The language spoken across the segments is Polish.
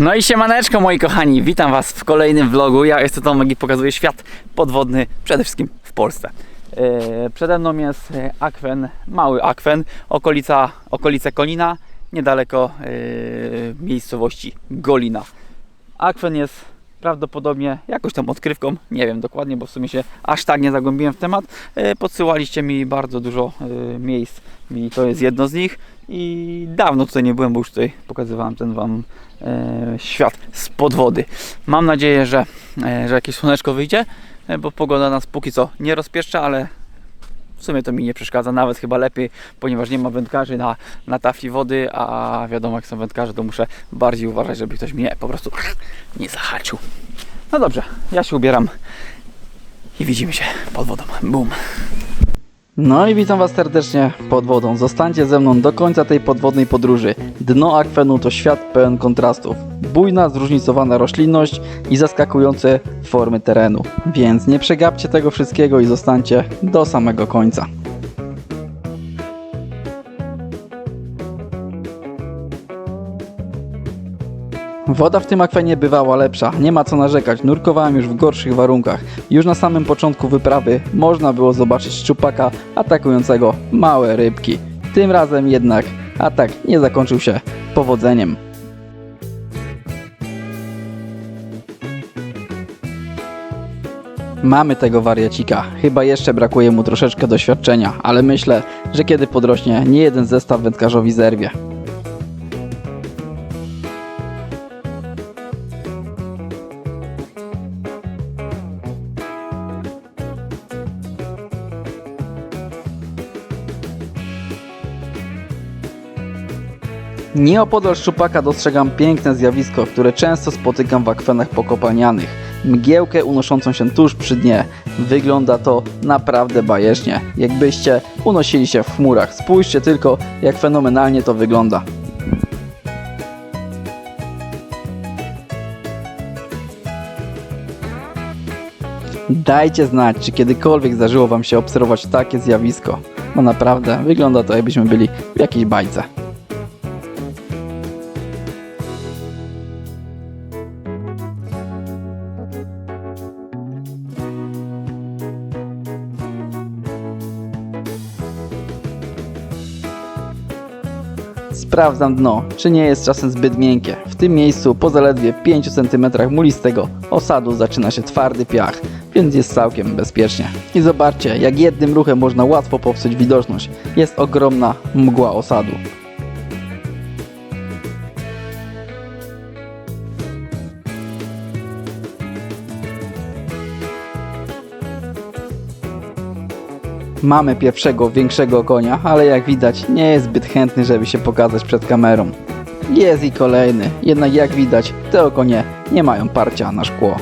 No i siemaneczko moi kochani, witam was w kolejnym vlogu. Ja jestem Tomek i pokazuję świat podwodny przede wszystkim w Polsce. E, Przede mną jest e, akwen, mały akwen, okolica, okolice Konina, niedaleko e, miejscowości Golina. Akwen jest prawdopodobnie jakoś tam odkrywką, nie wiem dokładnie, bo w sumie się aż tak nie zagłębiłem w temat. E, Podsyłaliście mi bardzo dużo e, miejsc i to jest jedno z nich. I dawno tutaj nie byłem, bo już tutaj pokazywałem ten Wam e, świat z podwody. Mam nadzieję, że, że jakieś słoneczko wyjdzie, bo pogoda nas póki co nie rozpieszcza, ale w sumie to mi nie przeszkadza, nawet chyba lepiej, ponieważ nie ma wędkarzy na, na tafli wody, a wiadomo jak są wędkarze, to muszę bardziej uważać, żeby ktoś mnie po prostu nie zahaczył. No dobrze, ja się ubieram i widzimy się pod wodą. Boom. No i witam Was serdecznie pod wodą. Zostańcie ze mną do końca tej podwodnej podróży. Dno akwenu to świat pełen kontrastów. Bujna, zróżnicowana roślinność i zaskakujące formy terenu. Więc nie przegapcie tego wszystkiego i zostańcie do samego końca. Woda w tym akwenie bywała lepsza, nie ma co narzekać, nurkowałem już w gorszych warunkach. Już na samym początku wyprawy można było zobaczyć szczupaka atakującego małe rybki. Tym razem jednak atak nie zakończył się powodzeniem. Mamy tego wariacika. Chyba jeszcze brakuje mu troszeczkę doświadczenia, ale myślę, że kiedy podrośnie, nie jeden zestaw wędkarzowi zerwie. Nieopodal szczupaka dostrzegam piękne zjawisko, które często spotykam w akwenach pokopalnianych. Mgiełkę unoszącą się tuż przy dnie. Wygląda to naprawdę bajecznie, jakbyście unosili się w chmurach. Spójrzcie tylko, jak fenomenalnie to wygląda. Dajcie znać, czy kiedykolwiek zdarzyło Wam się obserwować takie zjawisko. Bo naprawdę wygląda to, jakbyśmy byli w jakiejś bajce. Sprawdzam dno, czy nie jest czasem zbyt miękkie. W tym miejscu po zaledwie 5 cm mulistego osadu zaczyna się twardy piach, więc jest całkiem bezpiecznie. I zobaczcie, jak jednym ruchem można łatwo popsuć widoczność. Jest ogromna mgła osadu. Mamy pierwszego, większego konia, ale jak widać nie jest zbyt chętny, żeby się pokazać przed kamerą. Jest i kolejny, jednak jak widać te okonie nie mają parcia na szkło.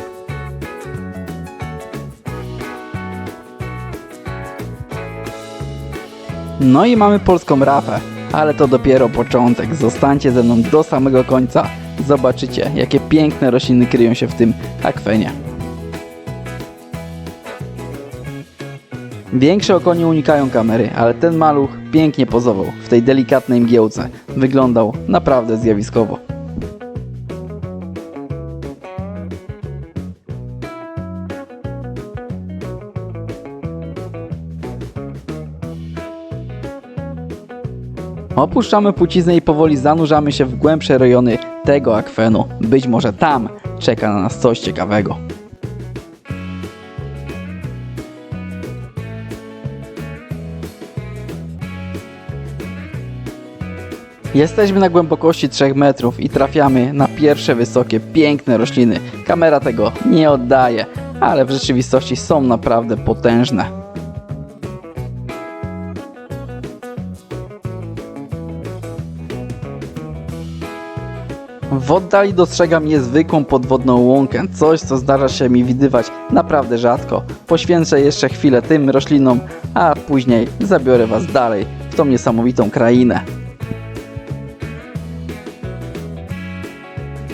No i mamy polską rafę, ale to dopiero początek. Zostańcie ze mną do samego końca. Zobaczycie, jakie piękne rośliny kryją się w tym akwenie. Większe okonie unikają kamery, ale ten maluch pięknie pozował w tej delikatnej mgiełce. Wyglądał naprawdę zjawiskowo. Opuszczamy puciznę i powoli zanurzamy się w głębsze rejony tego akwenu. Być może tam czeka na nas coś ciekawego. Jesteśmy na głębokości 3 metrów i trafiamy na pierwsze wysokie, piękne rośliny. Kamera tego nie oddaje, ale w rzeczywistości są naprawdę potężne. W oddali dostrzegam niezwykłą podwodną łąkę, coś co zdarza się mi widywać naprawdę rzadko. Poświęcę jeszcze chwilę tym roślinom, a później zabiorę Was dalej w tą niesamowitą krainę.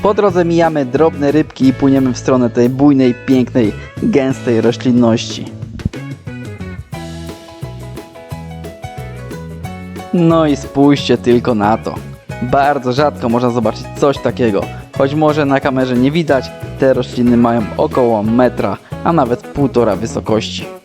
Po drodze mijamy drobne rybki i płyniemy w stronę tej bujnej, pięknej, gęstej roślinności. No i spójrzcie tylko na to. Bardzo rzadko można zobaczyć coś takiego. Choć może na kamerze nie widać, te rośliny mają około metra, a nawet półtora wysokości.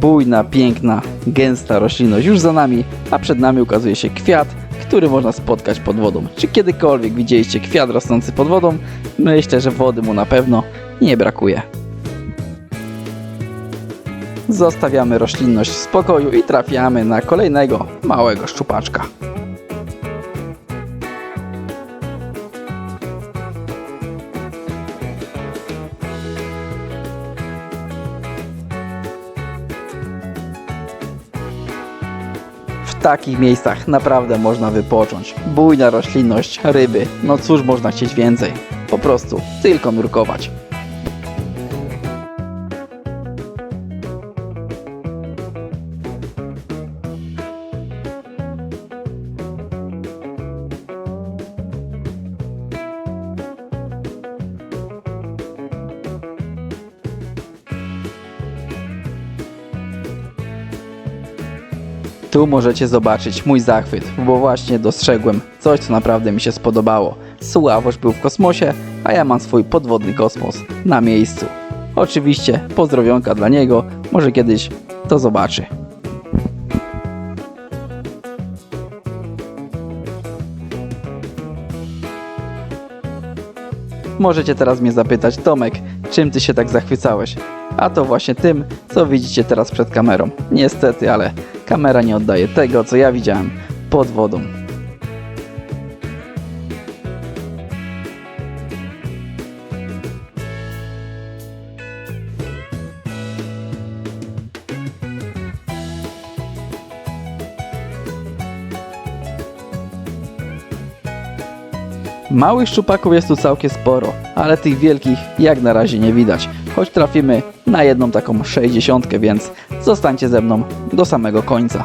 Bujna, piękna, gęsta roślinność już za nami, a przed nami ukazuje się kwiat, który można spotkać pod wodą. Czy kiedykolwiek widzieliście kwiat rosnący pod wodą? Myślę, że wody mu na pewno nie brakuje. Zostawiamy roślinność w spokoju i trafiamy na kolejnego małego szczupaczka. W takich miejscach naprawdę można wypocząć. Bujna roślinność, ryby, no cóż można chcieć więcej. Po prostu tylko nurkować. Tu możecie zobaczyć mój zachwyt, bo właśnie dostrzegłem coś, co naprawdę mi się spodobało. Sławość był w kosmosie, a ja mam swój podwodny kosmos na miejscu. Oczywiście pozdrowionka dla niego, może kiedyś to zobaczy. Możecie teraz mnie zapytać, Tomek, czym ty się tak zachwycałeś? A to właśnie tym, co widzicie teraz przed kamerą. Niestety, ale kamera nie oddaje tego, co ja widziałem pod wodą. Małych szczupaków jest tu całkiem sporo, ale tych wielkich jak na razie nie widać. Choć trafimy na jedną taką 60, więc zostańcie ze mną do samego końca.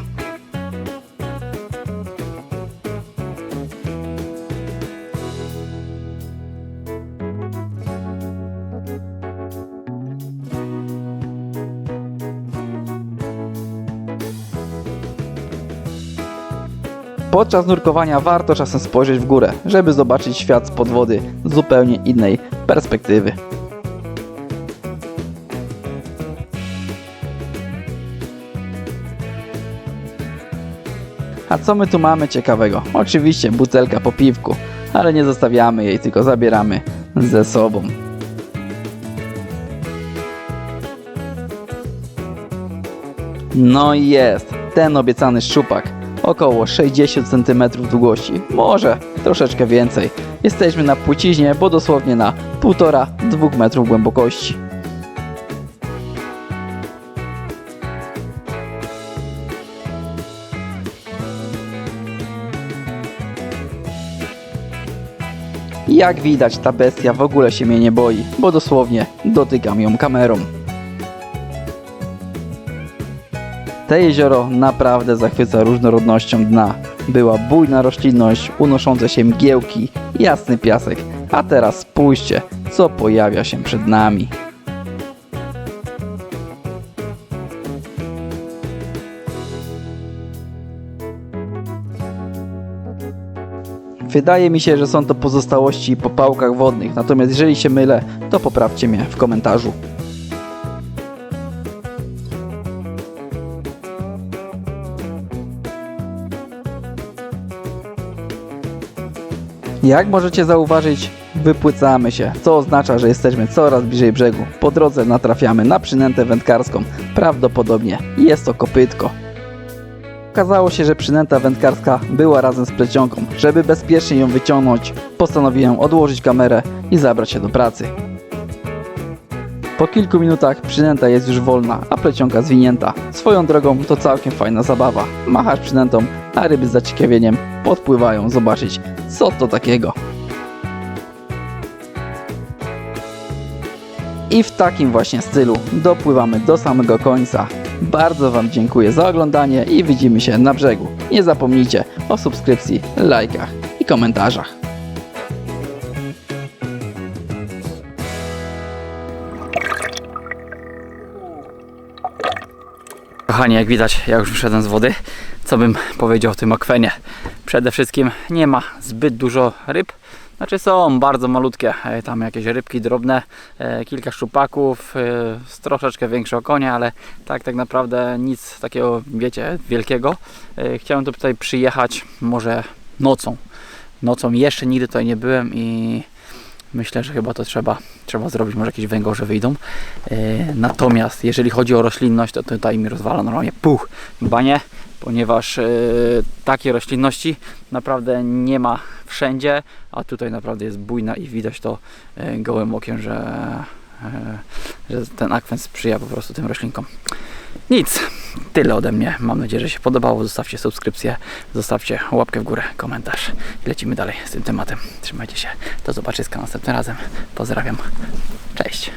Podczas nurkowania warto czasem spojrzeć w górę, żeby zobaczyć świat spod wody z zupełnie innej perspektywy. A co my tu mamy ciekawego? Oczywiście butelka po piwku, ale nie zostawiamy jej, tylko zabieramy ze sobą. No i jest, ten obiecany szczupak. Około 60 cm długości, może troszeczkę więcej. Jesteśmy na płciźnie, bo dosłownie na 1,5-2 metrów głębokości. Jak widać, ta bestia w ogóle się mnie nie boi, bo dosłownie dotykam ją kamerą. Te jezioro naprawdę zachwyca różnorodnością dna. Była bujna roślinność, unoszące się mgiełki, jasny piasek. A teraz spójrzcie, co pojawia się przed nami. Wydaje mi się, że są to pozostałości po pałkach wodnych, natomiast jeżeli się mylę, to poprawcie mnie w komentarzu. Jak możecie zauważyć, wypłycamy się, co oznacza, że jesteśmy coraz bliżej brzegu. Po drodze natrafiamy na przynętę wędkarską. Prawdopodobnie jest to kopytko. Okazało się, że przynęta wędkarska była razem z plecionką. Żeby bezpiecznie ją wyciągnąć, postanowiłem odłożyć kamerę i zabrać się do pracy. Po kilku minutach przynęta jest już wolna, a plecionka zwinięta. Swoją drogą to całkiem fajna zabawa. Machasz przynętą, a ryby z zaciekawieniem podpływają zobaczyć, co to takiego. I w takim właśnie stylu dopływamy do samego końca. Bardzo Wam dziękuję za oglądanie i widzimy się na brzegu. Nie zapomnijcie o subskrypcji, lajkach i komentarzach. Kochani, jak widać, ja już wyszedłem z wody. Co bym powiedział o tym akwenie? Przede wszystkim nie ma zbyt dużo ryb. Znaczy są bardzo malutkie, e, tam jakieś rybki drobne, e, kilka szczupaków, e, troszeczkę większe okonie, ale tak tak naprawdę nic takiego, wiecie, wielkiego. Chciałem tu tutaj przyjechać może nocą. Nocą jeszcze nigdy tutaj nie byłem i myślę, że chyba to trzeba, trzeba zrobić, może jakieś węgorze wyjdą. Natomiast jeżeli chodzi o roślinność, to tutaj mi rozwala normalnie puch banie, ponieważ e, takiej roślinności naprawdę nie ma wszędzie, a tutaj naprawdę jest bujna i widać to e, gołym okiem, że, e, że ten akwen sprzyja po prostu tym roślinkom. Nic, tyle ode mnie. Mam nadzieję, że się podobało. Zostawcie subskrypcję, zostawcie łapkę w górę, komentarz lecimy dalej z tym tematem. Trzymajcie się, do zobaczyska następnym razem. Pozdrawiam, cześć.